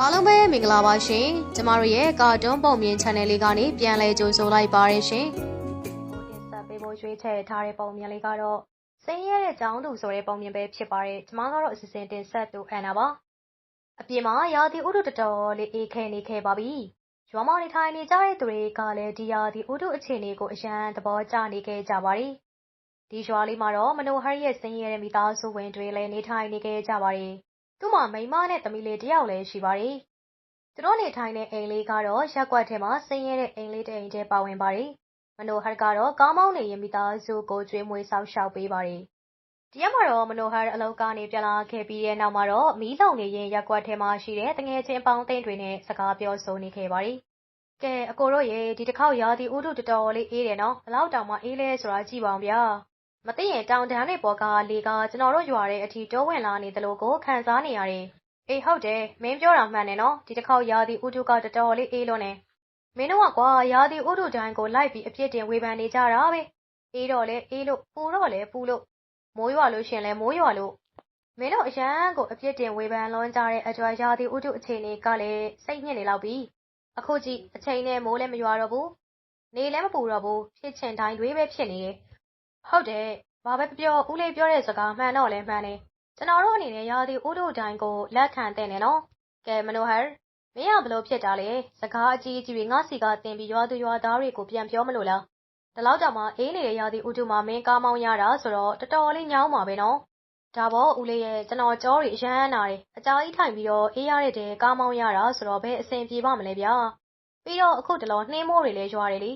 အားလုံးပဲမင်္ဂလာပါရှင်ကျမတို့ရဲ့ကာတွန်းပုံမြင် channel လေးကနေပြန်လည်ကြိုဆိုလိုက်ပါရရှင်တင်ဆက်ပေးဖို့ရွေးချယ်ထားတဲ့ပုံမြင်လေးကတော့စင်းရဲတဲ့ចောင်းသူဆိုတဲ့ပုံမြင်ပဲဖြစ်ပါတယ်ကျမကတော့အစီအစဉ်တင်ဆက်သူအန်နာပါအပြင်မှာရာသီဥတုတော်တော်လေးအေးခဲနေခဲ့ပါပြီရွာမောင်နေထိုင်နေကြတဲ့သူတွေကလည်းဒီရာသီဥတုအခြေအနေကိုအရန်သဘောကျနေခဲ့ကြပါတယ်ဒီရွာလေးမှာတော့မနိုဟရရဲ့စင်းရဲတဲ့မိသားစုဝင်တွေလည်းနေထိုင်နေခဲ့ကြပါတယ် သူ့မှာ မိန်းမနဲ့ သမီးလေး တစ်ယောက်လည်း ရှိပါတယ်။သူတို့နေထိုင်တဲ့ အိမ်လေးကတော့ ရပ်ကွက်ထဲမှာ ဆင်းရဲတဲ့ အိမ်လေးတစ်အိမ်ထဲ ပါဝင်ပါတယ်။မနိုဟတ်ကတော့ကားမောင်းနေရင် မိသားစုကို ကျွေးမွေးဆောက်ရှောက်ပေးပါတယ်။ဒီရက်မှာတော့ မနိုဟတ် အလုပ်ကနေ ပြန်လာခဲ့ပြီးတဲ့နောက်မှာတော့ မီးလောင်နေရင်ရပ်ကွက်ထဲမှာရှိတဲ့တငယ်ချင်းပေါင်းသိန်းတွေနဲ့ စကားပြောဆိုနေခဲ့ပါတယ်။ကဲ အကိုတို့ရေ ဒီတစ်ခေါက် ရာသီဥတု တော်တော်လေး အေးတယ်နော်။ဘလောက်တောင်မှအေးလဲဆိုတာ ကြည့်ပါအောင်ဗျာ။ မသိရင်တောင်တန်းတွေပေါ်ကလေကကျွန်တော်တို့ရွာတဲ့အထိတိုးဝင်လာနေသလိုကိုခံစားနေရတယ်။အေးဟုတ်တယ်မင်းပြောတာမှန်တယ်နော်ဒီတစ်ခေါက်ရာသီဥတုကတော်တော်လေးအေးလွန်းနေ။မင်းတို့ကကွာရာသီဥတုတိုင်းကိုလိုက်ပြီးအပြစ်တင်ဝေဖန်နေကြတာပဲ။အေးတော့လေအေးလို့ပူတော့လေပူလို့မိုးရွာလို့ရှင်လဲမိုးရွာလို့မင်းတို့အရန်ကိုအပြစ်တင်ဝေဖန်လွန်ကြတဲ့အတွက်ရာသီဥတုအခြေအနေကလည်းစိတ်ညစ်နေလောက်ပြီ။အခုကြည့်အချိန်နဲ့မိုးလည်းမရွာတော့ဘူး။နေလည်းမပူတော့ဘူးဖြစ်ချင်တိုင်းတွေပဲဖြစ်နေတယ် ဟုတ်တယ်။ဘာပဲပြောပြောဦးလေးပြောတဲ့စကားမှန်တော့လည်းမှန်တယ်။ကျွန်တော်တို့အနေနဲ့ရာသီဥတုတိုင်းကိုလက်ခံသင့်တယ်နော်။ကဲမနိုဟရမင်းကဘလို့ဖြစ်တာလဲ။စကားအကြီးကြီးတွေငါစီကတင်ပြီးရွာသူရွာသားတွေကိုပြန်ပြောမလို့လား။ဒီလောက်တောင်မှအေးနေတဲ့ရာသီဥတုမှာမင်းကားမောင်းရတာဆိုတော့တော်တော်လေးညောင်းပါပဲနော်။ဒါပေါ့ဦးလေးရဲ့ကျွန်တော်ကြောတွေအရမ်းနာတယ်။အကြာကြီးထိုင်ပြီးတော့အေးရတဲ့တဲကားမောင်းရတာဆိုတော့ဘယ်အဆင်ပြေပါမလဲဗျာ။ပြီးတော့အခုတလောနှင်းမိုးတွေလည်းရွာတယ်လေ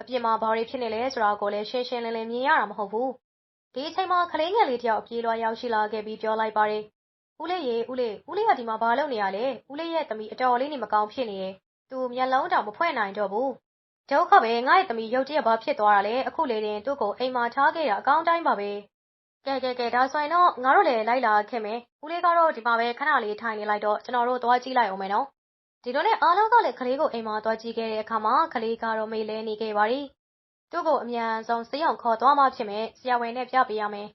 အပြင်မှာ ဘာတွေဖြစ်နေလဲဆိုတာကိုလည်း ရှင်းရှင်းလင်းလင်း မြင်ရတာမဟုတ်ဘူး။ဒီအချိန်မှာ ကလေးငယ်လေးတယောက်ပြေးလွှား ရောက်ရှိလာခဲ့ပြီး ပြောလိုက်ပါတယ်။ဦးလေးရေ ဦးလေး ဦးလေးက ဒီမှာ ဘာလုပ်နေရလဲ။ဦးလေးရဲ့သမီး အတော်လေးနေမကောင်းဖြစ်နေရဲ့။သူမျက်လုံးတောင် မဖွင့်နိုင်တော့ဘူး။ဒုက္ခပဲ ငါ့ရဲ့သမီး ရုတ်တရက် ဘာဖြစ်သွားတာလဲ။အခုလေတင် သူ့ကို အိမ်မှာထားခဲ့တာ အကောင်းတိုင်းပါပဲ။ကဲကဲကဲ ဒါဆိုရင်တော့ ငါတို့လည်း လိုက်လာခဲ့မယ်။ဦးလေးကတော့ ဒီမှာပဲ ခဏလေး ထိုင်နေလိုက်တော့ ကျွန်တော်တို့ သွားကြည့်လိုက်အောင်မယ်နော် ဒီလိုနဲ့ အားလုံးကလည်း ကလေးကို အိမ်မှာသွားကြည့်ခဲ့တဲ့အခါမှာ ကလေးကတော့ မေးလဲနေခဲ့ပါရီသူ့ကို အမြန်ဆုံး ဆေးရုံခေါ်သွားမှဖြစ်မယ် ဆရာဝန်နဲ့ ပြပေးရမယ်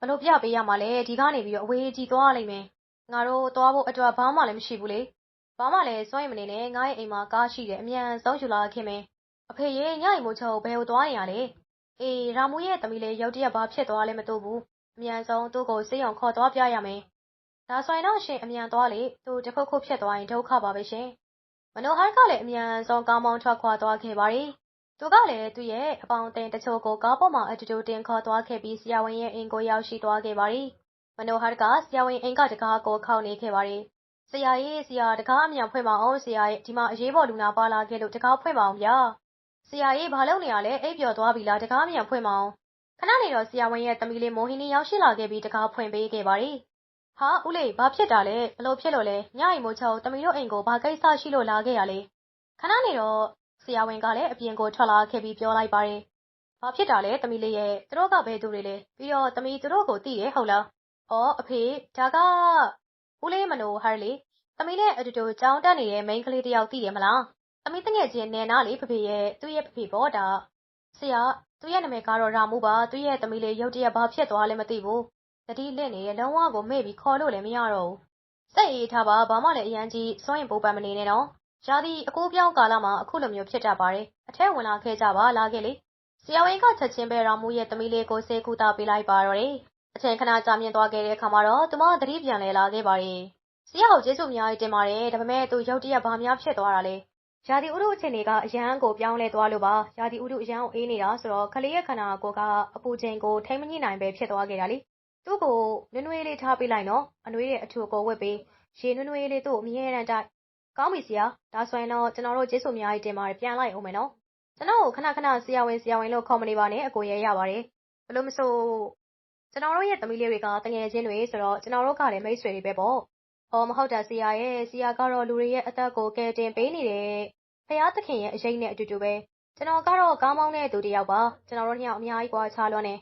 ဘလို့ပြပေးရမှာလဲ ဒီကနေပြီးတော့ အဝေးကြီးသွားလိမ့်မယ် ငါတို့သွားဖို့အတွက် ဘာမှလည်း မရှိဘူးလေ ဘာမှလည်းစွန့်ရင်မနေနဲ့ ငါ့ရဲ့အိမ်မှာ ကားရှိတယ် အမြန်ဆုံးယူလာခင်မယ် အဖေရေ ညအိမ်မို့ချုပ် ဘယ်ကိုသွားနေရလဲ အေး ရာမူရဲ့သမီးလေးရုတ်တရက် ဘာဖြစ်သွားလဲ မသိဘူး အမြန်ဆုံး သူ့ကို ဆေးရုံခေါ်သွားပြရမယ် ဒါဆိုရင်တော့ရှင်အမြန်သွားလေသူတခုခုဖြစ်သွားရင်ဒုက္ခပါပဲရှင်မနိုဟိုင်းကလည်းအမြန်ဆုံးကားမောင်းထွက်ခွာသွားခဲ့ပါရီသူကလည်းသူ့ရဲ့အပေါင်းအသင်းတချို့ကိုကားပေါ်မှာအတူတူတင်ခေါ်သွားခဲ့ပြီးဆရာဝန်ရဲ့အိမ်ကိုရောက်ရှိသွားခဲ့ပါရီမနိုဟိုင်းကဆရာဝန်အိမ်ကတကားကိုခောက်နေခဲ့ပါရီဆရာကြီးဆရာတကားအမြန်ဖွင့်ပါအောင်ဆရာရဲ့ဒီမှာအရေးပေါ်လူနာပါလာခဲ့လို့တကားဖွင့်ပါအောင်ဗျာဆရာကြီးဘာလုပ်နေရလဲအိပ်ပျော်သွားပြီလားတကားအမြန်ဖွင့်ပါအောင်ခဏနေတော့ဆရာဝန်ရဲ့သမီးလေးမိုဟီနီရောက်ရှိလာခဲ့ပြီးတကားဖွင့်ပေးခဲ့ပါရီ ဟာ ဦးလေးဘာဖြစ်တာလဲ ဘလို့ဖြစ်လို့လဲ ညအိမ်မို့ချုံတမီတို့အိမ်ကို ဘာကိစ္စရှိလို့လာခဲ့ရလဲ ခဏနေတော့ ဆရာဝန်ကလည်း အပြင်ကိုထွက်လာခဲ့ပြီး ပြောလိုက်ပါတယ် ဘာဖြစ်တာလဲတမီလေးရဲ့ သူတို့က ဘယ်သူတွေလဲ ပြီးတော့တမီသူတို့ကို သိတယ်ဟုတ်လား အော် အဖေ ဒါက ဦးလေးမနိုဟာလေတမီနဲ့အတူတူကြောင်းတက်နေတဲ့ မိန်းကလေးတယောက် သိတယ်မလားတမီတငယ်ချင်းနဲနာလေးဖဖေရဲ့ သူ့ရဲ့ဖဖေပေါ့ ဒါ ဆရာ သူ့ရဲ့နာမည်ကတော့ ရာမှုပါ သူ့ရဲ့သမီးလေး ရုတ်တရက် ဘာဖြစ်သွားလဲမသိဘူး တတိလင့်နေလုံးဝကိုမေ့ပြီးခေါ်လို့လည်းမရတော့ဘူးစိတ်အေးထားပါဘာမှလည်းအရန်ကြီးစွန့်ရင်ပိုးပန်မနေနဲ့နော်ရာသီအကိုပြောင်းကာလမှာအခုလိုမျိုးဖြစ်တတ်ပါတယ်အထက်ဝင်လာခဲ့ကြပါလာခဲ့လေဆရာဝန်ကချက်ချင်းပဲရောင်မှုရဲ့သမီးလေးကိုစေကူတာပေးလိုက်ပါတော့တယ်အချိန်ခဏကြာမြင့်သွားခဲ့တဲ့အခါမှာတော့သူမသတိပြန်လဲလာခဲ့ပါတယ်ဆရာဟုတ်ကျေးဇူးအများကြီးတင်ပါတယ်ဒါပေမဲ့သူရုတ်တရက်ဘာများဖြစ်သွားတာလဲရာသီဥတုအခြေအနေကအရန်ကိုပြောင်းလဲသွားလို့ပါရာသီဥတုအရန်ကိုအေးနေတာဆိုတော့ခလေးရဲ့ခန္ဓာကိုယ်ကအပူချိန်ကိုထိမ့်မညှိနိုင်ပဲဖြစ်သွားခဲ့တာလေ သူ့ကိုနွေးနွေးလေးထားပေးလိုက်နော်အနွေးရဲ့အထူကိုဝတ်ပေးရေနွေးနွေးလေးသူ့ကိုအမြဲတမ်းတိုက်ကောင်းပြီဆရာဒါဆိုရင်တော့ကျွန်တော်တို့ကျေးဇူးအများကြီးတင်ပါတယ်ပြန်လိုက်အောင်မယ်နော်ကျွန်တော်ကိုခဏခဏဆရာဝန်ဆရာဝန်လို့ခေါ်မနေပါနဲ့အကိုရဲရပါတယ်ဘလို့မဆိုကျွန်တော်တို့ရဲ့သမီးလေးတွေကတငယ်ချင်းတွေဆိုတော့ကျွန်တော်တို့ကလည်းမိတ်ဆွေတွေပဲပေါ့အော်မဟုတ်တာဆရာရဲ့ဆရာကတော့လူတွေရဲ့အသက်ကိုကယ်တင်ပေးနေတဲ့ဖရာသခင်ရဲ့အရေးနဲ့အတူတူပဲကျွန်တော်ကတော့ကောင်းမောင်းတဲ့သူတစ်ယောက်ပါကျွန်တော်တို့နှစ်ယောက်အများကြီးကွာခြားလွန်းနေဘု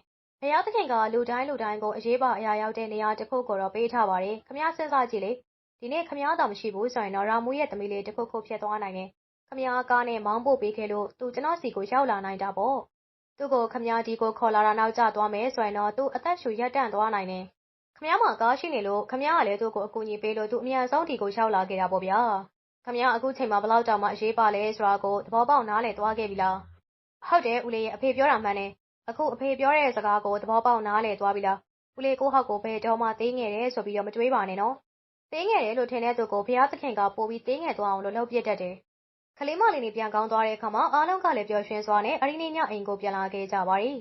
ရားသခင်က လူတိုင်းလူတိုင်းကို အရေးပါအရာရောက်တဲ့နေရာတစ်ခုကိုတော့ ပေးထားပါတယ်။ခင်ဗျားစဉ်းစားကြည့်လေ။ဒီနေ့ ခင်ဗျားသာ မရှိဘူးဆိုရင်တော့ ရာမုရဲ့သမီးလေး တစ်ခုခု ဖြစ်သွားနိုင်တယ်။ခင်ဗျားကားနဲ့ မောင်းပို့ပေးခဲ့လို့ သူ ကျနော့်ဆီကို ရောက်လာနိုင်တာပေါ့။သူ့ကို ခင်ဗျား ဒီကိုခေါ်လာတာ နောက်ကျသွားမယ်ဆိုရင်တော့ သူ အသက်ရှူ ရပ်တန့်သွားနိုင်တယ်။ခင်ဗျားမှာ ကားရှိနေလို့ ခင်ဗျားကလည်း သူ့ကို အကူအညီပေးလို့ သူ အမြန်ဆုံး ဒီကို ရောက်လာခဲ့တာပေါ့ဗျာ။ခင်ဗျား အခုချိန်မှာ ဘယ်လောက်တောင်မှ အရေးပါလဲဆိုတာကို သဘောပေါက် နားလည်သွားခဲ့ပြီလား။ဟုတ်တယ် ဦးလေးရဲ့ အဖေပြောတာ မှန်တယ် အခုအဖေပြောတဲ့စကားကို သဘောပေါက်နားလည်သွားပြီလားဦးလေးကိုဟောက်ကိုဘယ်တော့မှသေးငယ်တယ်ဆိုပြီးတော့မတွေးပါနဲ့နော်သေးငယ်တယ်လို့ထင်တဲ့သူကိုဘုရားသခင်ကပို့ပြီးသေးငယ်သွားအောင်လို့လှုပ်ပြတတ်တယ်ကလေးမလေးနေပြန်ကောင်းသွားတဲ့အခါမှာအားလုံးကလည်းပျော်ရွှင်စွာနဲ့အရီနေညအိမ်ကိုပြန်လာခဲ့ကြပါတယ်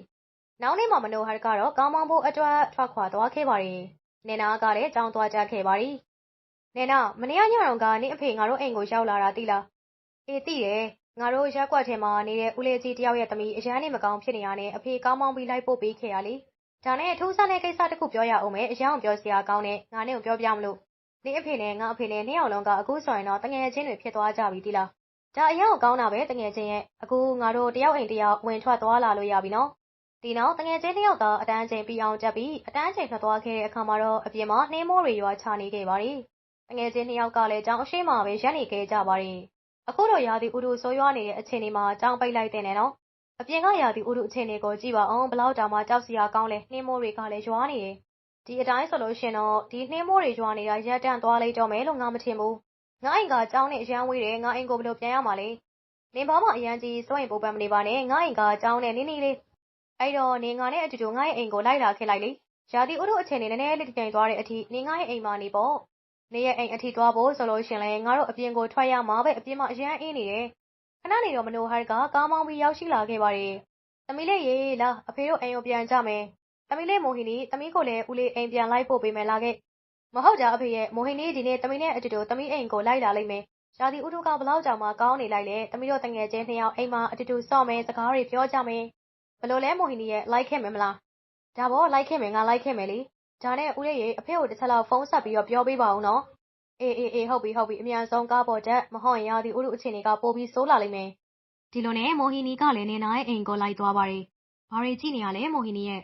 နောက်နေ့မှာမနိုဟတ်ကတော့ကောင်းမောင်းဖို့အတွက်ထွက်ခွာသွားခဲ့ပါတယ်နေနာကလည်းကြောင်းသွားကြခဲ့ပါတယ်နေနာမနေ့ညတော့ကနေ့အဖေငါတို့အိမ်ကိုရောက်လာတာသိလားအေးသိတယ် ငါတို့ရက်ကွက်ထဲမှာနေတဲ့ ဦးလေးကြီးတယောက်ရဲ့သမီး အရန်နေမကောင်းဖြစ်နေရတဲ့ အဖေကောင်းမောင်းပြီး လိုက်ပို့ပေးခဲ့ရလေ ဒါနဲ့ ထူးဆန်းတဲ့ကိစ္စတစ်ခုပြောရအောင်မယ်အယောင်ပြောစရာကောင်းတဲ့ ငါနဲ့ကိုပြောပြမလို့နေအဖေနဲ့ ငါအဖေနဲ့ နှစ်ယောက်လုံးက အခုဆိုရင်တော့တငယ်ချင်းတွေဖြစ်သွားကြပြီတိလား ဒါအယောင်ကောင်းတာပဲတငယ်ချင်းရဲ့ အခု ငါတို့ တယောက်အိမ်တယောက် ဝင်ထွက်သွားလာလို့ရပြီနော် ဒီနောက်တငယ်ချင်းနှစ်ယောက်သား အတန်းချိန်ပြီးအောင်တက်ပြီး အတန်းချိန်ထွက်သွားခဲ့တဲ့အခါမှာတော့ အပြင်မှာ နှင်းမိုးတွေရွာချနေခဲ့ပါတယ်တငယ်ချင်းနှစ်ယောက်ကလည်းကြောင်းအရှိမပဲရက်နေခဲ့ကြပါတယ် အခုတော့ ရာသီဥတုဆိုးရွားနေတဲ့ အခြေအနေမှာကြောင်းပိတ်လိုက်တဲ့နဲ့နော် အပြင်က ရာသီဥတုအခြေအနေကို ကြည့်ပါအောင်ဘလောက်တောင်မှ ကြောက်စရာကောင်းလဲ နှင်းမိုးတွေကလည်း ရွာနေတယ် ဒီအတိုင်းဆိုလို့ရှင်တော့ ဒီနှင်းမိုးတွေရွာနေတာရက်တန့်သွားလိမ့်တော့မယ်လို့ ငါမထင်ဘူး ငါအိမ်ကကြောင်းနဲ့ အရန်ဝေးတယ် ငါအိမ်ကို ဘယ်လိုပြန်ရမှာလဲ နင်ဘာမှ အရန်ကြီး စိုးရင်ပူပန်မနေပါနဲ့ ငါအိမ်ကကြောင်းနဲ့နင်းနီလေး အဲ့တော့ နင် ငါနဲ့အတူတူ ငါရဲ့အိမ်ကို လိုက်လာခဲ့လိုက်လေ ရာသီဥတုအခြေအနေ နည်းနည်းလေးတင်သွားတဲ့အထိ နင် ငါရဲ့အိမ်မှာနေပေါ့ နေရဲ့အိမ်အထိသွားဖို့ဆိုလို့ရှင်လဲငါတို့အပြင်ကိုထွက်ရမှာပဲအပြင်မှာအရန်အေးနေတယ်ခဏနေတော့မနိုဟတ်ကကားမောင်းပြီးရောက်ရှိလာခဲ့ပါတယ်သမီးလေးရေလာအဖေတို့အိမ်ကိုပြန်ကြမယ်သမီးလေးမိုဟီနီသမီးကိုလည်းဦးလေးအိမ်ပြန်လိုက်ပို့ပေးမယ်လာခဲ့မဟုတ်တာအဖေရဲ့မိုဟီနီဒီနေ့သမီးနဲ့အတူတူသမီးအိမ်ကိုလိုက်လာလိမ့်မယ်ရာသီဥတုကဘလောက်ကြောင်မှကောင်းနေလိုက်လေသမီးတို့တငယ်ချင်းနှစ်ယောက်အိမ်မှာအတူတူစော့မယ်စကားတွေပြောကြမယ်ဘလို့လဲမိုဟီနီရဲ့လိုက်ခဲ့မယ်မလားဒါပေါ့လိုက်ခဲ့မယ်ငါလိုက်ခဲ့မယ်လေ ဒါနဲ့ ဦးလေးရေ အဖေကို တစ်ချက်လောက် ဖုန်းဆက်ပြီးတော့ ပြောပေးပါဦးနော် အေးအေးအေး ဟုတ်ပြီဟုတ်ပြီ အမြန်ဆုံး ကားပေါ်တက် မဟုတ်ရင် ရာသီဥတုအခြေအနေက ပိုပြီးဆိုးလာလိမ့်မယ် ဒီလိုနဲ့ မိုဟီနီကလည်းနေနာရဲ့အိမ်ကို လိုက်သွားပါတယ် ဘာတွေကြည့်နေရလဲ မိုဟီနီရဲ့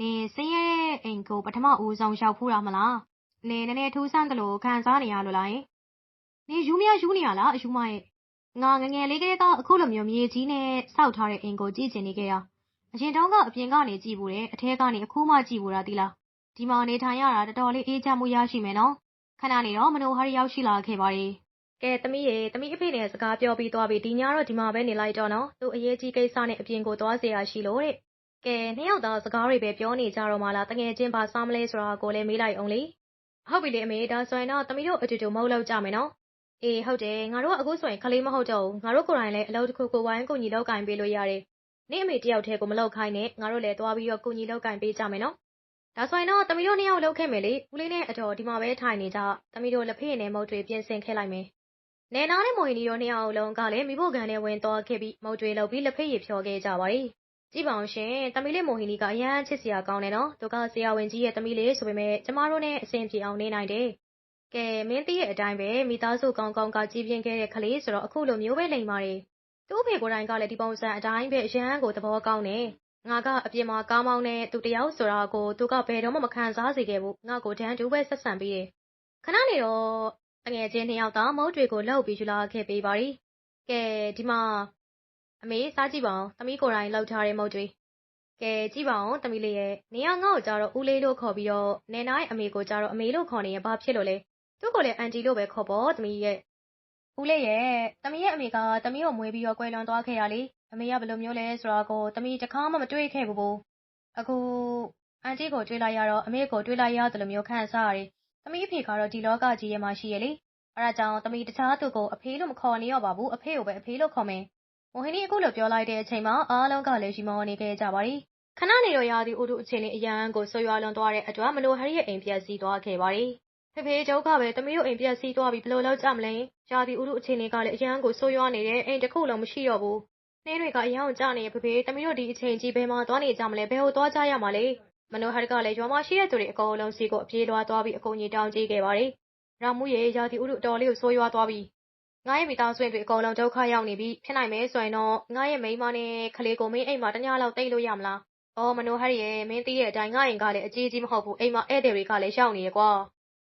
နေစင်းရဲ့အိမ်ကို ပထမဦးဆုံး ရောက်ဖူးတာမလားနေနည်းနည်းထူးဆန်းတယ်လို့ခံစားနေရလို့လားနေယူမရယူနေရလားအယူမရဲ့ ငါငငယ်လေးကလေးက အခုလိုမျိုး မြေကြီးနဲ့စောက်ထားတဲ့အိမ်ကို ကြည့်ကျင်နေခဲ့ရအရင်တုန်းက အပြင်ကနေ ကြည့်ဘူးတယ် အထဲကနေ အခုမှ ကြည့်ဘူးတာဒီလား ဒီမှာနေထိုင်ရတာတော်တော်လေးအေးချမ်းမှုရရှိမယ်နော်ခဏနေတော့မနိုဟာရီရောက်ရှိလာခဲ့ပါတယ်ကဲသမီးရေသမီးအဖေနဲ့စကားပြောပြီးသွားပြီဒီညတော့ဒီမှာပဲနေလိုက်တော့နော်သူအရေးကြီးကိစ္စနဲ့အပြင်ကိုသွားเสียရရှိလို့တဲ့ကဲနှစ်ယောက်သားစကားတွေပဲပြောနေကြတော့မှလားတငယ်ချင်းပါစားမလဲဆိုတာကိုလည်းမေးလိုက်အောင်လေဟုတ်ပြီလေအမေဒါဆိုရင်တော့သမီးတို့အတူတူမဟုတ်လောက်ကြမယ်နော်အေးဟုတ်တယ်ငါတို့ကအခုဆိုရင်ခလေးမဟုတ်တော့ဘူးငါတို့ကိုယ်တိုင်လည်းအလုပ်တစ်ခုကိုဝိုင်းကူညီလောက်ကင်ပေးလို့ရတယ်နေ့အမေတယောက်တည်းကိုမလောက်ခိုင်းနဲ့ငါတို့လည်းသွားပြီးတော့ကူညီလောက်ကင်ပေးကြမယ်နော် ဒါဆိုရင်တော့သမီးတို့နှစ်ယောက်လောက်ခဲ့မယ်လေဦးလေးနဲ့အတော်ဒီမှာပဲထိုင်နေကြသမီးတို့လက်ဖေးနဲ့မုတ်တွေပြင်ဆင်ခဲ့လိုက်မယ်နေနာနဲ့မွေနီတို့နှစ်ယောက်လုံးကလည်းမိဖို့ကန်နဲ့ဝင်သွားခဲ့ပြီးမုတ်တွေလောက်ပြီးလက်ဖေးရဖြောခဲ့ကြပါရီကြည့်ပါအောင်ရှင်သမီးလေးမိုဟီနီကအရန်ချစ်စရာကောင်းတယ်နော်သူကဆရာဝန်ကြီးရဲ့သမီးလေးဆိုပေမဲ့ကျမတို့နဲ့အဆင်ပြေအောင်နေနိုင်တယ်ကဲမင်းသိရဲ့အတိုင်းပဲမိသားစုကောင်းကောင်းကကြည်ပြင်းခဲ့တဲ့ကလေးဆိုတော့အခုလိုမျိုးပဲလိမ်ပါတယ်သူ့ဖေကိုယ်တိုင်ကလည်းဒီပုံစံအတိုင်းပဲအရန်ကိုသဘောကောင်းတယ် ငါကအပြင်မှာကားမောင်းတဲ့သူတယောက်ဆိုတာကို သူကဘယ်တော့မှ မခံစားစေခဲ့ဘူး ငါကို တန်းတူပဲဆက်ဆံပြီးတယ် ခဏနေတော့တငယ်ချင်းနှစ်ယောက်သားမုတ်တွေကိုလှုပ်ပြီး ယူလာခဲ့ပေးပါရီကဲ ဒီမှာ အမေစားကြည့်ပါအောင်သမီးကိုယ်တိုင်လှုပ်ထားတဲ့ မုတ်တွေ ကဲ ကြည့်ပါအောင်သမီးလေးရဲ့နေရငါ့ကိုကြတော့ ဦးလေးလို့ခေါ်ပြီးတော့နေနာရဲ့အမေကိုကြတော့ အမေလို့ခေါ်နေရင် ဘာဖြစ်လို့လဲ သူ့ကိုလည်း အန်တီလို့ပဲ ခေါ်ပေါ့ သမီးရဲ့ ဦးလေးရဲ့ သမီးရဲ့အမေက သမီးကိုမွေးပြီးတော့ ကွယ်လွန်သွားခဲ့ရလေ အမေကဘယ်လိုမျိုးလဲဆိုတာကိုသမီးတခါမှမတွေးခဲ့ဘူး။အခုအန်တီကိုတွေးလိုက်ရတော့အမေကိုတွေးလိုက်ရတယ်လို့မျိုးခံစားရတယ်။သမီးအဖေကတော့ဒီလောကကြီးရဲ့မှာရှိရလေ။အဲဒါကြောင့်သမီးတခြားသူကိုအဖေလို့မခေါ်နေရောပါဘူး။အဖေကိုပဲအဖေလို့ခေါ်မယ်။မိုဟိနီအခုလိုပြောလိုက်တဲ့အချိန်မှာအားလုံးကလည်းရီမောနေခဲ့ကြပါရီ။ခဏနေတော့ရာသီဥတုအခြေအနေအရန်ကိုဆွေးရွားလွန်သွားတဲ့အတွက်မလိုဟရီရဲ့အိမ်ပြက်စီးသွားခဲ့ပါရီ။ဖေဖေကျုပ်ကပဲသမီးတို့အိမ်ပြက်စီးသွားပြီးဘယ်လိုလုပ်ကြမလဲ။ရာသီဥတုအခြေအနေကလည်းအရန်ကိုဆိုးရွားနေတဲ့အိမ်တစ်ခုလုံးမရှိတော့ဘူး နှင်းတွေကအယောင်ကျနေဖေဖေ သမီးတို့ ဒီအချိန်ကြီး ဘယ်မှာသွားနေကြမလဲ ဘယ်ဟိုသွားကြရမှာလဲ မနိုဟတ်ကလည်း ရွာမှာရှိတဲ့သူတွေ အကုန်လုံးစီကို အပြေးလွှားသွားပြီး အကူကြီးတောင်းကြည့်ခဲ့ပါတယ် ရာမှုရဲ့ ရာသီဥတုတော်လေးကို ဆိုးရွားသွားပြီးငါရဲ့မိသားစုတွေ အကုန်လုံး ဒုက္ခရောက်နေပြီ ဖြစ်နိုင်မယ်ဆိုရင်တော့ ငါရဲ့မိန်းမနဲ့ခလေးကို မင်းအိမ်မှာတညလောက်တိတ်လို့ရမလား အော် မနိုဟတ်ရဲ့မင်းသိရဲ့အတိုင်း ငါရင်ကလည်း အကြီးကြီးမဟုတ်ဘူး အိမ်မှာ ဧည့်သည်တွေကလည်းရှောက်နေရကွာ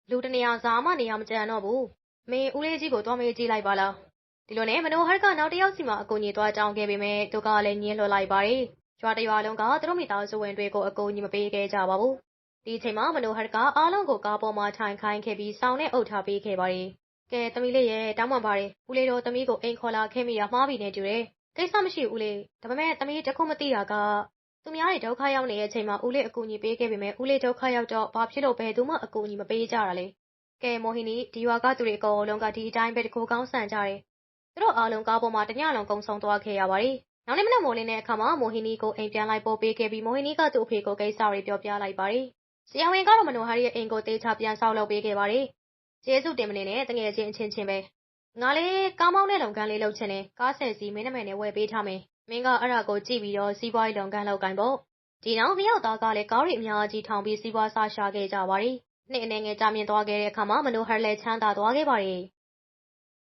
လူတနေရာစားမှ နေရာမကြံတော့ဘူး မင်း ဦးလေးကြီးကို သွားမေးကြည့်လိုက်ပါလား ဒီလိုနဲ့မနိုဟတ်ကနောက်တစ်ယောက်စီမှာအကူအညီသွားတောင်းခဲ့ပေမဲ့သူကလည်းညင်းလွှတ်လိုက်ပါတယ်။ရွာတရွာလုံးကသူတို့မိသားစုဝင်တွေကိုအကူအညီမပေးခဲ့ကြပါဘူး။ဒီအချိန်မှာမနိုဟရကအားလုံးကိုကားပေါ်မှာထိုင်ခိုင်းခဲ့ပြီးစောင်းနဲ့အုပ်ထားပေးခဲ့ပါတယ်။ကဲသမီးလေးရဲ့တောင်းပန်ပါတယ်။ဦးလေးတို့သမီးကိုအိမ်ခေါ်လာခဲ့မိတာမှားပြီနဲ့တူတယ်။ကိစ္စမရှိဘူးဦးလေး။ဒါပေမဲ့သမီးတခုမသိတာကသူများတွေဒုက္ခရောက်နေတဲ့အချိန်မှာဦးလေးအကူအညီပေးခဲ့ပေမဲ့ဦးလေးဒုက္ခရောက်တော့ဘာဖြစ်လို့ဘယ်သူမှအကူအညီမပေးကြတာလဲ။ကဲမိုဟီနီဒီရွာကသူတွေအကုန်လုံးကဒီအတိုင်းပဲတကူကောင်းဆန်ကြတယ်။ သူတို့အားလုံးကားပေါ်မှာတညလုံးကုံဆုံးသွားခဲ့ရပါတယ်။နောက်နေ့မနက်မိုးလင်းတဲ့အခါမှာမိုဟီနီကိုအိမ်ပြန်လိုက်ပို့ပေးခဲ့ပြီးမိုဟီနီကသူ့အဖေကိုကိစ္စတွေပြောပြလိုက်ပါတယ်။ဆရာဝန်ကတော့မနိုဟာရီရဲ့အိမ်ကိုတေချာပြန်ဆောက်လုပ်ပေးခဲ့ပါတယ်။ကျေးဇူးတင်မနေနဲ့တငယ်ချင်းအချင်းချင်းပဲ။ငါလေးကားမောင်းတဲ့လုပ်ငန်းလေးလုပ်ချင်တယ်။ကားဆယ်စီမင်းနာမည်နဲ့ဝယ်ပေးထားမယ်။မင်းကအဲ့ဒါကိုကြည့်ပြီးတော့စီးပွားရေးလုပ်ငန်းလုပ်ကိုင်ပေါ့။ဒီနောက်နှစ်ယောက်သားကလည်းကားတွေအများကြီးထောင်ပြီးစီးပွားစားရှာခဲ့ကြပါတယ်။နှစ်အနေငယ်ကြာမြင့်သွားခဲ့တဲ့အခါမှာမနိုဟာရီလည်းချမ်းသာသွားခဲ့ပါတယ်။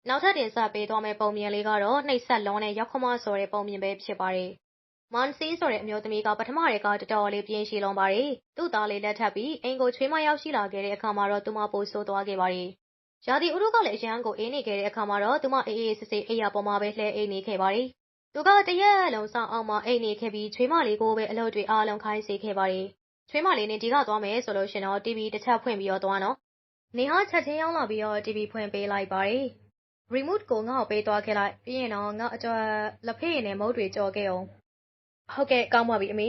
နောက်ထပ်တင်ဆက်ပေးသွားမယ့် ပုံမြင်လေးကတော့ နှိပ်စက်လုံးနဲ့ရောက်ခမဆိုတဲ့ ပုံမြင်ပဲဖြစ်ပါတယ်။မွန်စီဆိုတဲ့အမျိုးသမီးက ပထမတည်းက တော်တော်လေး ပြင်းရှည်လွန်ပါတယ်။သူ့သားလေး လက်ထပ်ပြီး အိမ်ကိုချွေးမရောက်ရှိလာခဲ့တဲ့အခါမှာတော့ သူမ ပိုဆိုးသွားခဲ့ပါတယ်။ရာသီဥတုကလည်း အရန်ကိုအေးနေခဲ့တဲ့အခါမှာတော့ သူမ အေးအေးဆေးဆေး အိပ်ရာပေါ်မှာပဲ လှဲအိပ်နေခဲ့ပါတယ်။သူက တရက်လုံး စောင်းအောင်မှာ အိပ်နေခဲ့ပြီး ချွေးမလေးကိုပဲ အလုပ်တွေအားလုံး ခိုင်းစေခဲ့ပါတယ်။ချွေးမလေးနဲ့ဒီကသွားမယ်ဆိုလို့ရှင်တော့ TV တစ်ချက်ဖွင့်ပြီးတော့ သွားနော်။နေဟာ ချက်ချင်းရောက်လာပြီးတော့ TV ဖွင့်ပေးလိုက်ပါတယ်။ remote ကိုငါ့ကိုပေးသွားခဲ့လိုက်ပြီးရင်တော့ငါအတွက်လက်ဖေးရည်နဲ့မုတ်တွေကြော်ခဲ့အောင်ဟုတ်ကဲ့ကောင်းပါပြီအမေ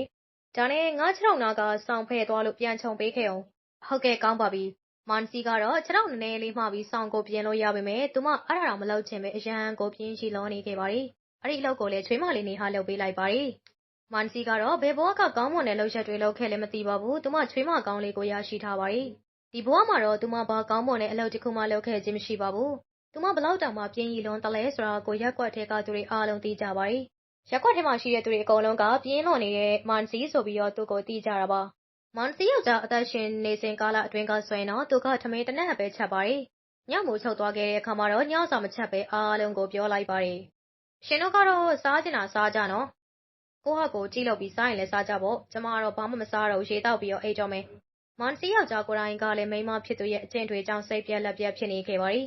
ဒါနဲ့ငါခြေထောက်နာကစောင်းဖဲ့သွားလို့ပြန်ချုံပေးခဲ့အောင်ဟုတ်ကဲ့ကောင်းပါပြီမန်စီကတော့ခြေထောက်နည်းနည်းလေးမှပြီးစောင်းကိုပြင်လို့ရပါမယ်သူမအဲ့ဒါတော့မလုပ်ချင်ပဲအရန်ကိုပြင်းရှိလောနေခဲ့ပါတယ်အဲ့ဒီအလုပ်ကိုလည်းချွေးမလေးနေဟာလုပ်ပေးလိုက်ပါတယ်မန်စီကတော့ဘယ်ဘဝကကောင်းမွန်တဲ့လှုပ်ရက်တွေလုပ်ခဲ့လဲမသိပါဘူးသူမချွေးမကောင်းလေးကိုရရှိထားပါတယ်ဒီဘဝမှာတော့သူမဘာကောင်းမွန်တဲ့အလုပ်တစ်ခုမှလုပ်ခဲ့ခြင်းမရှိပါဘူး သူမဘလောက်တောင်မှ ပြင်းရည်လွန်တလဲဆိုတာကိုရက်ကွက်ထဲကသူတွေအားလုံး သိကြပါတယ်ရက်ကွက်ထဲမှာရှိတဲ့ သူတွေအကုန်လုံးက ပြင်းလွန်နေတဲ့မန်စီဆိုပြီးတော့ သူ့ကို သိကြတာပါမန်စီယောက်ျား အသက်ရှင်နေစဉ်ကာလအတွင်းကဆိုရင်တော့ သူက ထမင်းတနက်ပဲ ချက်ပါတယ် ညမို့ချုပ်သွားခဲ့တဲ့အခါမှာတော့ ညစာမချက်ပဲအားလုံးကို ပြောလိုက်ပါတယ် ရှင်တို့ကတော့ စားချင်တာ စားကြနော် ကိုဟာကိုကြည့်လို့ပြီး စားရင်လည်း စားကြပေါ့ ကျမကတော့ ဘာမှမစားတော့ရေတောက်ပြီးတော့ အိတ်တော့မယ်မန်စီယောက်ျားကိုယ်တိုင်ကလည်း မိန်းမဖြစ်သူရဲ့ အကျင့်တွေကြောင့် စိတ်ပြက်လက်ပြက် ဖြစ်နေခဲ့ပါတယ်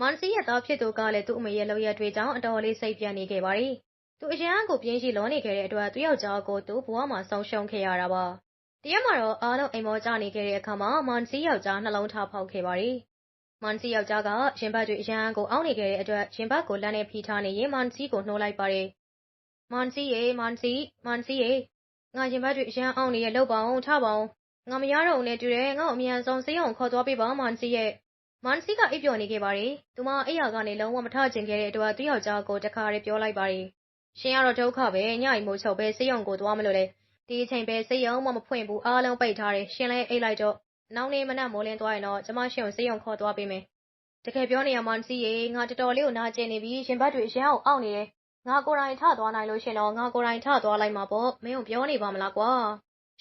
မန်စီရဲ့သားဖြစ်သူကလည်းသူ့အမေရဲ့လုပ်ရက်တွေကြောင့်အတော်လေးစိတ်ပြက်နေခဲ့ပါတယ်သူအရန်ကိုပြင်းရှိလွန်နေခဲ့တဲ့အတွက်သူယောက်ျားကိုသူဘဝမှာဆုံးရှုံးခဲ့ရတာပါတရက်မှာတော့အားလုံးအိမ်မောကြနေခဲ့တဲ့အခါမှာမန်စီယောက်ျားနှလုံးထားဖောက်ခဲ့ပါတယ်မန်စီယောက်ျားကရင်ဘတ်တွေအရန်ကိုအောင်းနေခဲ့တဲ့အတွက်ရင်ဘတ်ကိုလက်နဲ့ဖိထားနေရင်မန်စီကိုနှိုးလိုက်ပါတယ်မန်စီရေမန်စီမန်စီရေငါရင်ဘတ်တွေအရန်အောင်းနေရဲ့လောက်ပါအောင်ထပါအောင်ငါမရတော့နဲ့တူတယ်ငါ့အမြန်ဆုံးစေးရုံခေါ်သွားပေးပါမန်စီရဲ့ မန်စီက အိပ်ပျော်နေခဲ့ပါတယ် သူမ အိပ်ရာကနေ လုံးဝမထချင်ခဲ့တဲ့အတွက် သူယောက်ျားကို တခါတည်း ပြောလိုက်ပါတယ် ရှင်ကတော့ ဒုက္ခပဲ ညအိမ်မို့ချုပ်ပဲစေးရုံကို သွားမလို့လေဒီအချိန်ပဲစေးရုံမှ မဖွင့်ဘူး အားလုံးပိတ်ထားတယ် ရှင်လည်း အိတ်လိုက်တော့ နောက်နေ့ မနက်မိုးလင်းသွားရင်တော့ ကျမ ရှင်ကိုစေးရုံခေါ်သွားပေးမယ် တကယ်ပြောနေရမှန်စီရေ ငါ တော်တော်လေးကို နာကျင်နေပြီရှင်ဘတ်တွေ အရန်အောင်အောင့်နေတယ် ငါကိုယ်တိုင် ထသွားနိုင်လို့ရှင်တော့ ငါကိုယ်တိုင် ထသွားလိုက်မှာပေါ့ မင်းတို့ပြောနေပါမလားကွာ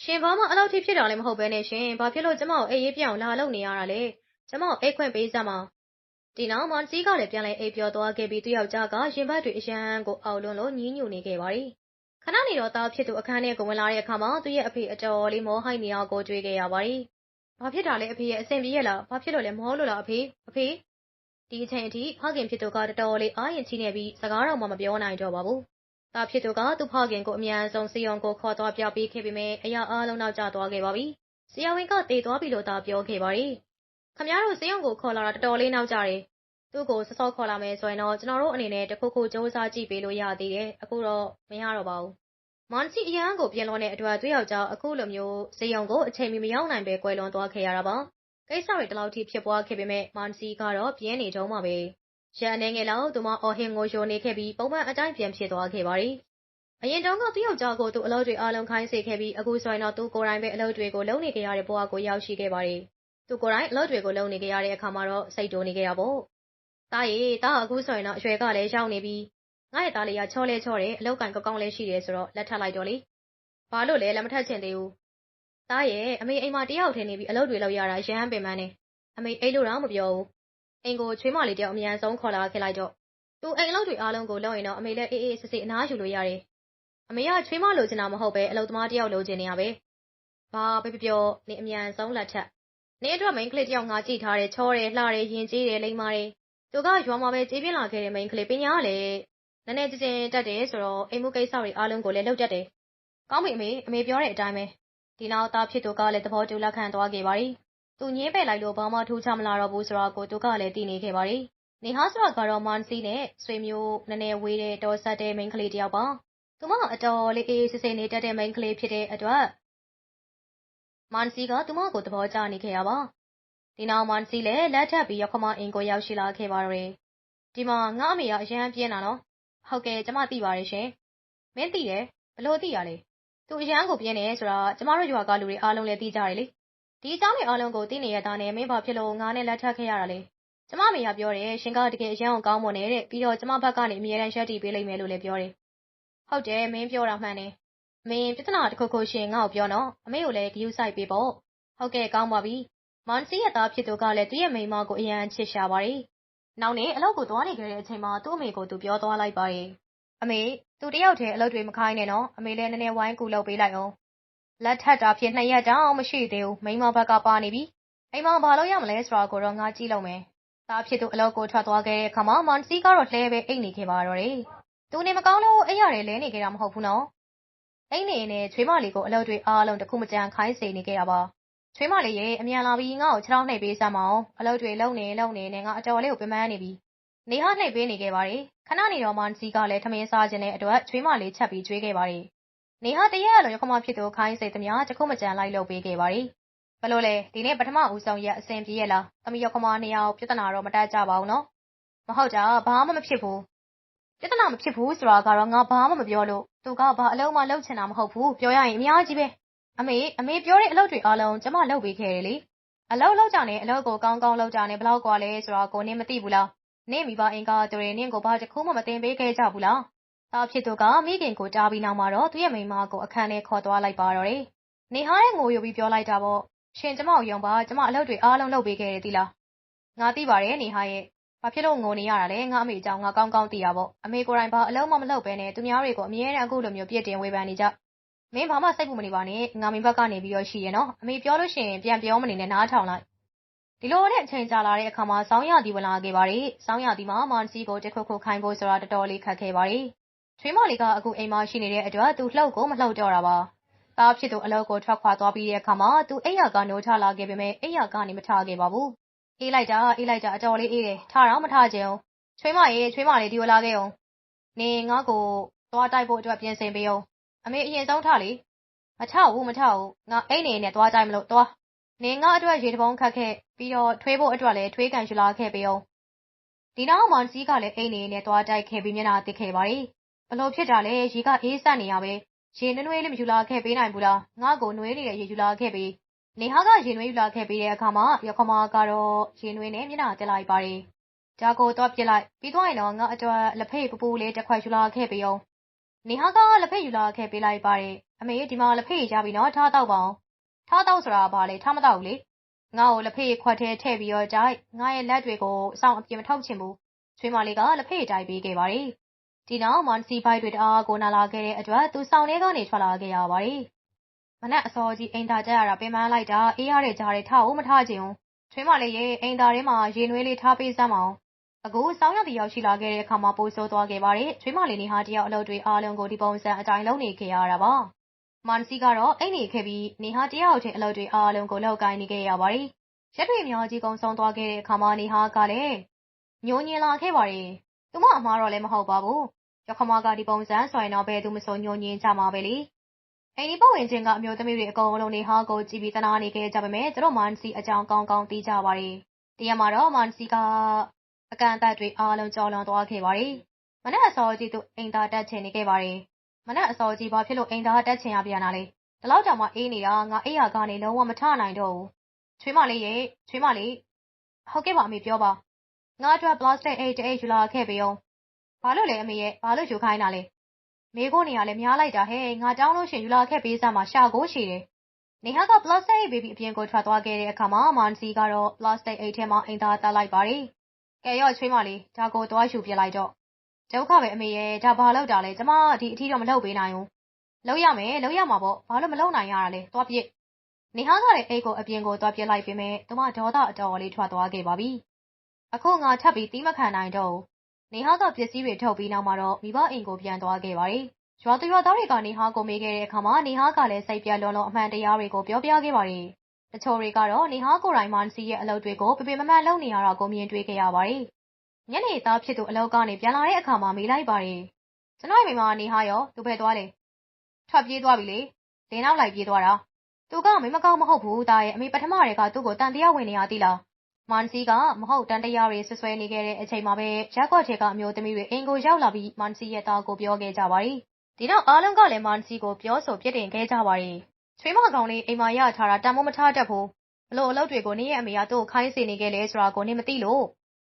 ရှင် ဘာမှ အဲ့လောက်ထိ ဖြစ်တာလည်း မဟုတ်ပဲနဲ့ရှင် ဘာဖြစ်လို့ ကျမကိုအေးရေးပြအောင် လာလုပ်နေရတာလဲ ကျမကိုအိတ်ခွင့်ပေးစမ်းပါဒီနောက်မန်စီကလည်းပြန်လဲအိပ်ပျော်သွားခဲ့ပြီးသူယောက်ျားကရင်ဘတ်တွေအရန်ကိုအောက်လွန်းလို့ညင်းညူနေခဲ့ပါတယ်။ခဏနေတော့သားဖြစ်သူအခန်းထဲကိုဝင်လာတဲ့အခါမှာသူ့ရဲ့အဖေအတော်လေးမောဟိုက်နေအောင်ကိုတွေ့ခဲ့ရပါတယ်။ဘာဖြစ်တာလဲအဖေရဲ့အဆင်ပြေရလား။ဘာဖြစ်လို့လဲမောလို့လားအဖေ။အဖေဒီအချိန်အထိဖခင်ဖြစ်သူကတော်တော်လေးအားရင်ချီနေပြီးစကားတော့မှမပြောနိုင်တော့ပါဘူး။သားဖြစ်သူကသူ့ဖခင်ကိုအမြန်ဆုံးစီယုံကိုခေါ်သွားပြပေးခဲ့ပေမဲ့အရာအားလုံးနောက်ကျသွားခဲ့ပါပြီ။ဆရာဝန်ကတေသွားပြီလို့သာပြောခဲ့ပါတယ်။ ခမရတို့စေယုံကိုခေါ်လာတာတော်တော်လေးနောက်ကျတယ်သူ့ကိုစောစောခေါ်လာမယ်ဆိုရင်တော့ကျွန်တော်တို့အနေနဲ့တခုခုစူးစမ်းကြည့်ပေးလို့ရသေးတယ်။အခုတော့မရတော့ပါဘူး။မွန်စီအရန်ကိုပြင်လွန်တဲ့အတွက်သူ့ယောက်ျားအခုလိုမျိုးဇေယုံကိုအချိန်မီမရောက်နိုင်ပဲကွယ်လွန်သွားခဲ့ရတာပါ။ကိစ္စတွေတလောက်ထိဖြစ်ပွားခဲ့ပေမဲ့မွန်စီကတော့ပြင်းနေတုံးပါပဲ။ရန်နေငယ်လောက်သူမအော်ဟင်ငိုယိုနေခဲ့ပြီးပုံမှန်အတိုင်းပြန်ဖြစ်သွားခဲ့ပါတယ်။အရင်တုန်းကသူ့ယောက်ျားကိုသူ့အလုပ်တွေအားလုံးခိုင်းစေခဲ့ပြီးအခုဆိုရင်တော့သူကိုယ်တိုင်ပဲအလုပ်တွေကိုလုပ်နေကြရတဲ့ဘဝကိုရောက်ရှိခဲ့ပါတယ်။ သူကိုယ်တိုင် အလုပ်တွေကို လုပ်နေကြရတဲ့အခါမှာတော့ စိတ်တိုးနေကြတာပေါ့။သားရေ သားအခုဆိုရင်တော့ အရွယ်ကလည်း ရောက်နေပြီ ငါ့ရဲ့သားလေးက ချောလဲချောတယ် အလောက်ကင် ကောက်ကောင်းလည်း ရှိတယ်ဆိုတော့ လက်ထပ်လိုက်တော့လေ ဘာလို့လဲ လက်မထပ်ချင်သေးဘူး သားရဲ့ အမေအိမ်မှာ တယောက်ထင်းနေပြီး အလုပ်တွေလုပ်ရတာရဟန်းပင်ပန်းနေအမေ အိတ်လို့တော့မပြောဘူး အိမ်ကို ချွေးမလေးတယောက် အမြန်ဆုံး ခေါ်လာခဲ့လိုက်တော့ သူအိမ်အလုပ်တွေ အားလုံးကို လုပ်ရင်တော့ အမေလည်း အေးအေးဆေးဆေး အနားယူလို့ရတယ် အမေက ချွေးမလိုချင်တာ မဟုတ်ပဲအလုပ်သမားတယောက် လိုချင်နေရပဲ ဘာပဲပြောပြောနေအမြန်ဆုံး လက်ထပ် နေအတွက်မိန်းကလေးတယောက်ငါကြည့်ထားတယ်ချောတယ်လှတယ်ရင်ကြီးတယ်လိမ့်မာတယ်သူကရွာမှာပဲကြေးပြင်းလာခဲ့တဲ့မိန်းကလေးပညာကလည်းနည်းနည်းချင်းချင်းတက်တယ်ဆိုတော့အိမ်မှုကိစ္စတွေအားလုံးကိုလည်းလုပ်တတ်တယ်။ကောင်းပြီအမေအမေပြောတဲ့အတိုင်းပဲဒီနောက်သားဖြစ်သူကလည်းသဘောတူလက်ခံသွားခဲ့ပါတယ်။သူညင်းပယ်လိုက်လို့ဘာမှထူးခြားမလာတော့ဘူးဆိုတာကိုသူကလည်းသိနေခဲ့ပါတယ်။နေဟာဆိုတာကတော့မန်စီနဲ့ဆွေမျိုးနည်းနည်းဝေးတဲ့တော်ဆက်တဲ့မိန်းကလေးတစ်ယောက်ပါ။သူမအတော်လေးအေးစစ်စစ်နေတတ်တဲ့မိန်းကလေးဖြစ်တဲ့အတွက် မန်စီက သူမကို သဘောကျနေခဲ့ရပါ။ဒီနောက် မန်စီလည်း လက်ထပ်ပြီးရောက်ခမအင်ကို ရောက်ရှိလာခဲ့ပါတော့တယ်။ဒီမှာ ငါအမေက အရန်ပြင်းတာနော်။ဟုတ်ကဲ့ ကျမသိပါတယ်ရှင်။မင်းသိတယ်ဘလို့သိရလဲ။သူအရန်ကိုပြင်းနေဆိုတာ ကျမတို့ရွာက လူတွေအားလုံးလည်း သိကြတယ်လေ။ဒီအကြောင်းတွေအားလုံးကို သိနေရတာနဲ့ မင်းဘာဖြစ်လို့ ငါနဲ့ လက်ထပ်ခဲ့ရတာလဲ။ကျမမေကပြောတယ် ရှင်က တကယ်အရန်ကို ကောင်းမွန်နေတဲ့ ပြီးတော့ ကျမဘက်ကနေ အမြဲတမ်းရှက်တီပေးလိမ့်မယ်လို့လည်း ပြောတယ်။ဟုတ်တယ် မင်းပြောတာမှန်တယ်။ မင်းပြဿနာတစ်ခုခုရှင်ငါ့ကိုပြောနော်။အမေကိုလည်းဂယူးဆိုင်ပေးပေါ့။ဟုတ်ကဲ့ကောင်းပါပြီ။မန်စီရဲ့သားဖြစ်သူကလည်းသူ့ရဲ့မိန်းမကိုအရန်ချစ်ရှာပါတယ်။နောက်နေ့အလုပ်ကိုသွားနေခဲ့တဲ့အချိန်မှာသူ့အမေကိုသူပြောသွားလိုက်ပါတယ်။အမေသူတယောက်တည်းအလုပ်တွေမခိုင်းနဲ့နော်။အမေလည်းနည်းနည်းဝိုင်းကူလုပ်ပေးလိုက်အောင်။လက်ထပ်တာဖြစ်နှစ်ရက်တောင်မရှိသေးဘူး။မိန်းမဘက်ကပါနေပြီ။အိမ်မှာဘာလုပ်ရမလဲဆိုတာကိုတော့ငါကြည့်လို့မယ်။သားဖြစ်သူအလုပ်ကိုထွက်သွားခဲ့တဲ့အခါမှာမန်စီကတော့လှဲပဲအိတ်နေခဲ့ပါတော့တယ်။သူနေမကောင်းလို့အိပ်ရတယ်လဲနေခဲ့တာမဟုတ်ဘူးနော်။ အိတ်နေနဲ့ချွေးမလေးကိုအလုပ်တွေအားလုံးတစ်ခုမကြံခိုင်းစေနေခဲ့တာပါ။ချွေးမလေးရဲ့အမြန်လာပြီးငါ့ကိုခြေထောက်နှိပ်ပေးစမ်းမအောင်။အလုပ်တွေလုပ်နေလုပ်နေနဲ့ငါအတော်လေးကိုပင်ပန်းနေပြီ။နေဟနှိပ်ပေးနေခဲ့ပါတယ်။ခဏနေတော့မန်စီကလည်းထမင်းစားခြင်းတဲ့အတွက်ချွေးမလေးချက်ပြီးကျွေးခဲ့ပါတယ်။နေဟတရက်အလုံးရခမဖြစ်သူခိုင်းစေသမျှတခုမကြံလိုက်လုပ်ပေးခဲ့ပါတယ်။ဘလို့လဲဒီနေ့ပထမဦးဆုံးရက်အဆင်ပြေရဲ့လား။သမီးရခမနှစ်ယောက်ပြဿနာတော့မတက်ကြပါဘူးနော်။မဟုတ်တာဘာမှမဖြစ်ဘူး။ ပြဿနာမဖြစ်ဘူးဆိုတာကတော့ငါဘာမှမပြောလို့သူကဘာအလုံးမှလုပ်ချင်တာမဟုတ်ဘူးပြောရရင်အများကြီးပဲအမေအမေပြောတဲ့အလုပ်တွေအားလုံးကျမလုပ်ပေးခဲ့တယ်လေအလုပ်လုပ်ကြနဲ့အလုပ်ကိုကောင်းကောင်းလုပ်ကြနဲ့ဘလောက်กว่าလဲဆိုတာကိုနင်းမသိဘူးလားနင်းမိဘအင်္ဂါတို့တွေနင်းကိုဘာတစ်ခုမှမတင်ပေးခဲ့ကြဘူးလားသားဖြစ်သူကမိခင်ကိုတားပြီးနောက်မှာတော့သူ့ရဲ့မိန်းမကိုအခန်းထဲခေါ်သွားလိုက်ပါတော့တယ်နေဟာရဲ့ငိုယူပြီးပြောလိုက်တာပေါ့ရှင်ကျမကိုယုံပါကျမအလုပ်တွေအားလုံးလုပ်ပေးခဲ့တယ်သီလားငါသိပါတယ်နေဟာရဲ့ ဘာဖြစ်လို့ငိုနေရတာလဲငါအမေအကြောင်းငါကောင်းကောင်းသိရပေါ့အမေကိုယ်တိုင်ဘာအလုံးမမလုပ်ဘဲနဲ့သူများတွေကိုအမြဲတမ်းအခုလိုမျိုးပြစ်တင်ဝေဖန်နေကြမင်းဘာမှစိတ်ပူမနေပါနဲ့ငါမင်းဘက်ကနေပြီးတော့ရှိရနော်အမေပြောလို့ရှိရင်ပြန်ပြောမနေနဲ့နားထောင်လိုက်ဒီလိုနဲ့အချိန်ကြာလာတဲ့အခါမှာစောင်းရသည်ဝင်လာခဲ့ပါတယ်စောင်းရသည်မှာမန်စီကိုတခုခုခိုင်းဖို့ဆိုတာတော်တော်လေးခက်ခဲပါတယ်ချွေးမလေးကအခုအိမ်မှာရှိနေတဲ့အတွက်သူလှုပ်ကိုမလှုပ်တော့တာပါသားဖြစ်သူအလုပ်ကိုထွက်ခွာသွားပြီးတဲ့အခါမှာသူအိယာကနိုးထလာခဲ့ပေမဲ့အိယာကနေမထခဲ့ပါဘူး အေးလိုက်တာအေးလိုက်တာအတော်လေးအေးတယ်ထတော့မထကြအောင်ချွေးမရေချွေးမလေးဒီလိုလာခဲ့အောင်နေငါ့ကိုသွားတိုက်ဖို့အတွက်ပြင်ဆင်ပေးအောင်အမေအရင်ဆုံးထလေမထဘူးမထဘူးငါအိမ်နေနဲ့သွားတိုက်မလို့သွားနေငါအတွက်ရေတပုံးခတ်ခဲ့ပြီးတော့ထွေးဖို့အတွက်လည်းထွေးကန်ယူလာခဲ့ပေးအောင်ဒီနောက်မှစီးကလည်းအိမ်နေနဲ့သွားတိုက်ခဲ့ပြီးမျက်နှာတစ်ခဲ့ပါရီဘလို့ဖြစ်တာလဲရေကအေးဆက်နေရပဲရေနွေးနွေးလေးမယူလာခဲ့ပေးနိုင်ဘူးလားငါ့ကိုနွေးနေတဲ့ရေယူလာခဲ့ပြီး နေဟာကရေနွေးယူလာခဲ့ပြီးတဲ့အခါမှာရခမကတော့ရေနွေးနဲ့မျက်နှာတက်လိုက်ပါတယ်ဒါကိုတော့ပြစ်လိုက်ပြီးသွားရင်တော့ငါအတွက်လက်ဖေးပူပူလေးတစ်ခွက်ယူလာခဲ့ပြီးအောင်နေဟာကလက်ဖေးယူလာခဲ့ပေးလိုက်ပါတယ်အမေဒီမှာလက်ဖေးရပြီနော်ထားတော့ပါအောင်ထားတော့ဆိုတာဘာလဲထားမတော့ဘူးလေငါ့ကိုလက်ဖေးခွက်ထဲထည့်ပြီးတော့ကြိုက်ငါရဲ့လက်တွေကိုအဆောင်အပြင်မထုတ်ချင်ဘူးချွေးမလေးကလက်ဖေးတိုက်ပေးခဲ့ပါတယ်ဒီနောက်မန်စီဘိုက်တွေတအားကိုနာလာခဲ့တဲ့အတွက်သူဆောင်ထဲကနေထွက်လာခဲ့ရပါတယ် မနက်အစောကြီးအိမ်သာကြရတာ ပင်ပန်းလိုက်တာ အေးရတဲ့ကြားတွေထားအောင်မထားချင်ဘူး ချွေးမလေးရဲ့အိမ်သာထဲမှာ ရေနွေးလေးထားပေးစမ်းမအောင်အခုစောင်းရသည်ရောက်ရှိလာခဲ့တဲ့အခါမှာ ပိုးဆိုးသွားခဲ့ပါတယ် ချွေးမလေးနေဟာ တယောက် အလုပ်တွေအားလုံးကို ဒီပုံစံအတိုင်း လုပ်နေခဲ့ရတာပါ မန်စီကတော့ အိမ်နေခဲ့ပြီးနေဟာ တယောက်ချင်း အလုပ်တွေအားလုံးကိုလောက်ကိုင်းနေခဲ့ရပါတယ် ရက်တွေများကြီး ကုံဆုံးသွားခဲ့တဲ့အခါမှာနေဟာကလည်းညိုညင်လာခဲ့ပါတယ် သူမအမှားတော့လည်း မဟုတ်ပါဘူးရခမက ဒီပုံစံဆိုရင်တော့ ဘယ်သူမဆိုညိုညင်ကြမှာပဲလေ အိမ်ဒီပတ်ဝန်းကျင်က အမျိုးသမီးတွေ အကုန်လုံး နေဟာကိုကြည်ပြီးတနာနေခဲ့ကြပါမယ်သူတို့မန်စီအကြောင်း ကောင်းကောင်း သိကြပါတယ် တရားမှာတော့မန်စီကအကန့်အသတ်တွေအားလုံးကြော်လွန်သွားခဲ့ပါတယ်။မနက်အစောကြီး သူ အိမ်သားတက်ချင်နေခဲ့ပါတယ်။မနက်အစောကြီး ဘာဖြစ်လို့ အိမ်သားတက်ချင်ရပြန်တာလဲ။ဒီလောက်တောင်မှအေးနေတာ ငါ အိယာကနေ လုံးဝ မထနိုင်တော့ဘူး။ချွေးမလေးရဲ့ ချွေးမလေး ဟုတ်ကဲ့ပါ အမေပြောပါ။ငါအတွက် plastic အိတ်တအိတ် ယူလာခဲ့ပေးအောင်။ဘာလို့လဲ အမေရဲ့ ဘာလို့ ယူခိုင်းတာလဲ။ မေကိုနေရလဲများလိုက်တာဟဲ့ငါတောင်းလို့ရှင်ယူလာခဲ့ပေးစမ်းမှာရှာကိုရှိတယ်။နေဟာက plastic အိတ်ဘေဘီအပြင်ကိုထွက်သွားခဲ့တဲ့အခါမှာမန်စီကတော့ plastic အိတ်ထဲမှာအိမ်သားတက်လိုက်ပါတယ်။ကဲရော့ချွေးမလေးဒါကိုသွားယူပြလိုက်တော့ဒုက္ခပဲအမေရဲ့ဒါဘာလောက်တာလဲကျမဒီအထီးတော့မလုပ်ပေးနိုင်ဘူးလောက်ရမယ်လောက်ရမှာပေါ့ဘာလို့မလုပ်နိုင်ရတာလဲသွားပြစ်နေဟာကလည်းအိတ်ကိုအပြင်ကိုသွားပြစ်လိုက်ပြီးမြဲသူမဒေါသအတော်လေးထွက်သွားခဲ့ပါပြီအခုငါထပ်ပြီးတီးမခံနိုင်တော့ နေဟာက ပစ္စည်းတွေထုတ်ပြီးနောက်မှာတော့ မိဘအိမ်ကို ပြန်သွားခဲ့ပါရီရွာသူရွာသားတွေက နေဟာကို မေးခဲ့တဲ့အခါမှာ နေဟာကလည်း စိတ်ပြက်လွန်လွန်အမှန်တရားတွေကို ပြောပြခဲ့ပါတယ်။တချို့တွေကတော့ နေဟာကိုယ်တိုင်မန်စီရဲ့ အလုပ်တွေကိုပြပြမမတ်လုပ်နေရတာကို မြင်တွေ့ခဲ့ရပါတယ်။ညနေ သားဖြစ်သူ အလုပ်ကနေ ပြန်လာတဲ့အခါမှာ မေးလိုက်ပါတယ်။ကျွန်တော်မိမနေဟာရော သူပဲသွားလေ။ထွက်ပြေးသွားပြီလေ။လင်းနောက်လိုက်ပြေးသွားတာ။သူကမိမကောင်းမဟုတ်ဘူးတာရဲ့ အမေ ပထမတွေကသူ့ကိုတန်တရားဝင်နေရသေးလား။ မန်စီကမဟုတ်တန်တရားတွေဆွဆွဲနေခဲ့တဲ့အချိန်မှာပဲရက်ကွက်ထဲက အမျိုးသမီးတွေအင်ကိုရောက်လာပြီး မန်စီရဲ့သားကို ပြောခဲ့ကြပါတယ်။ဒီနောက် အားလုံးကလည်း မန်စီကို ပြောဆိုပြစ်တင်ခဲ့ကြပါတယ်။ချွေးမကောင်လေး အိမ်မှာရထားတာ တန်မိုးမထားတတ်ဘူး။ဘလို့အလုပ်တွေကို နင်းရဲ့အမေက သူ့ကို ခိုင်းစေနေခဲ့လဲဆိုတာကို နင်းမသိလို့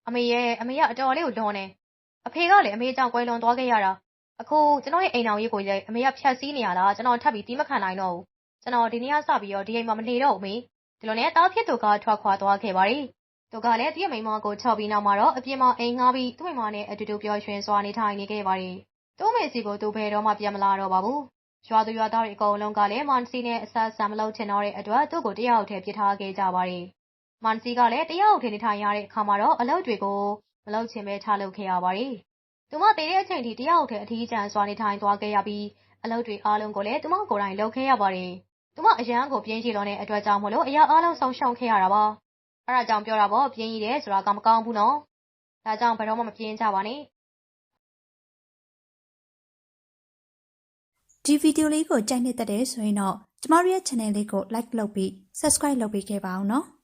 အမေရဲ့ အမေက အတော်လေးကို လွန်နေ။အဖေကလည်း အမေကြောင့် ကွယ်လွန်သွားခဲ့ရတာ။အခု ကျွန်တော်ရဲ့ အိမ်အောင်ရေးကိုလည်း အမေကဖြတ်စည်းနေရတာကျွန်တော်ထပ်ပြီးတီးမခံနိုင်တော့ဘူး။ကျွန်တော် ဒီနေ့ကစပြီးတော့ဒီအိမ်မှာ မနေတော့ဘူးမေ။ဒီလိုနဲ့တားဖြစ်သူက ထွက်ခွာသွားခဲ့ပါတယ်။ သူကလည်းတည့်မိမကို ချော်ပြီးနောက်မှာတော့ အပြင်မှာ အိမ်ငှားပြီး သူ့မိမနဲ့အတူတူ ပျော်ရွှင်စွာ နေထိုင်နေခဲ့ပါတယ်။သူ့မေစီကို သူ ဘယ်တော့မှ ပြန်မလာတော့ပါဘူး။ရွာသူရွာသားတွေ အကုန်လုံးကလည်းမန်စီနဲ့ အဆက်ဆံ မလုပ်ချင်တော့တဲ့အတွက် သူ့ကို တယောက်တည်းပြစ်ထားခဲ့ကြပါတယ်။မန်စီကလည်း တယောက်တည်း နေထိုင်ရတဲ့အခါမှာတော့ အလုပ်တွေကို မလုပ်ချင်ပဲထားလုပ်ခဲ့ရပါတယ်။သူမတည်တဲ့အချိန်ထိ တယောက်တည်း အထီးကျန်စွာ နေထိုင်သွားခဲ့ရပြီး အလုပ်တွေအားလုံးကိုလည်း သူမကိုယ်တိုင် လုပ်ခဲ့ရပါတယ်။သူမ အရန်ကို ပြင်းချလွန်တဲ့အတွက်ကြောင့်မလို့ အရာအားလုံး ဆုံးရှုံးခဲ့ရတာပါ။ အဲဒါကြောင့်ပြောတာပေါ့ပြင်းကြီးတယ်ဆိုတာကမကောင်းဘူးနော်။ဒါကြောင့်ဘယ်တော့မှမပြင်းကြပါနဲ့။ဒီဗီဒီယိုလေးကိုကြိုက်နှစ်သက်တယ်ဆိုရင်တော့ကျမတို့ရဲ့ channel လေးကို like လုပ်ပြီး subscribe လုပ်ပေးခဲ့ပါအောင်နော်။